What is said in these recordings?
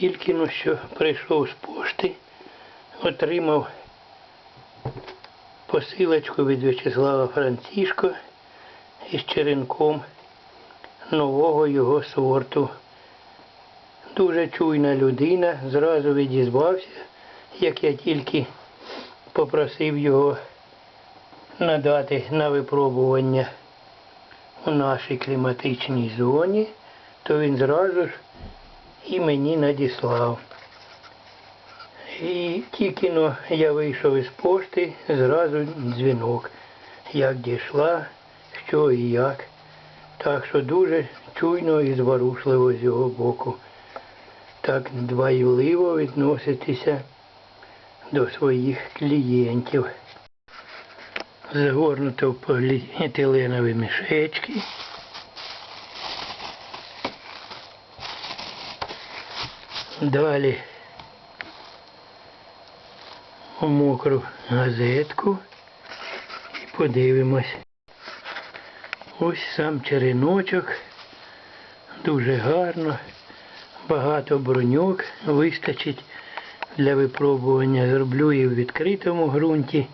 Тільки ну що прийшов з пошти, отримав посилочку від В'ячеслава Францішко із черенком нового його сорту. Дуже чуйна людина, зразу відізвався, як я тільки попросив його надати на випробування у нашій кліматичній зоні, то він зразу ж і мені надіслав. І тільки но я вийшов із пошти, зразу дзвінок, як дійшла, що і як. Так що дуже чуйно і зворушливо з його боку. Так дбайливо відноситися до своїх клієнтів. Загорнуто в поліетиленові мішечки. Далі у мокру газетку і подивимось. Ось сам череночок. Дуже гарно. Багато броньок вистачить для випробування. Зроблю і в відкритому ґрунті,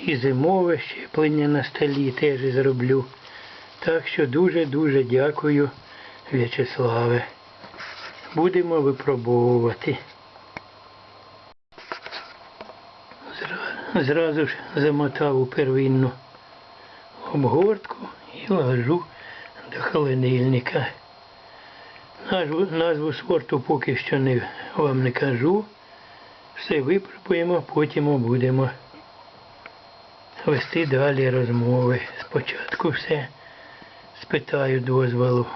і зимове щеплення на столі теж зроблю. Так що дуже-дуже дякую, В'ячеславе. Будемо випробовувати. Зразу ж замотав у первинну обгортку і ложу до холодильника. Назву, назву сорту поки що не, вам не кажу. Все випробуємо, потім будемо вести далі розмови. Спочатку все спитаю дозволу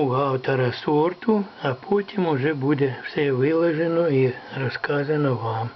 у автора сорту, а потім уже буде все виложено і розказано вам.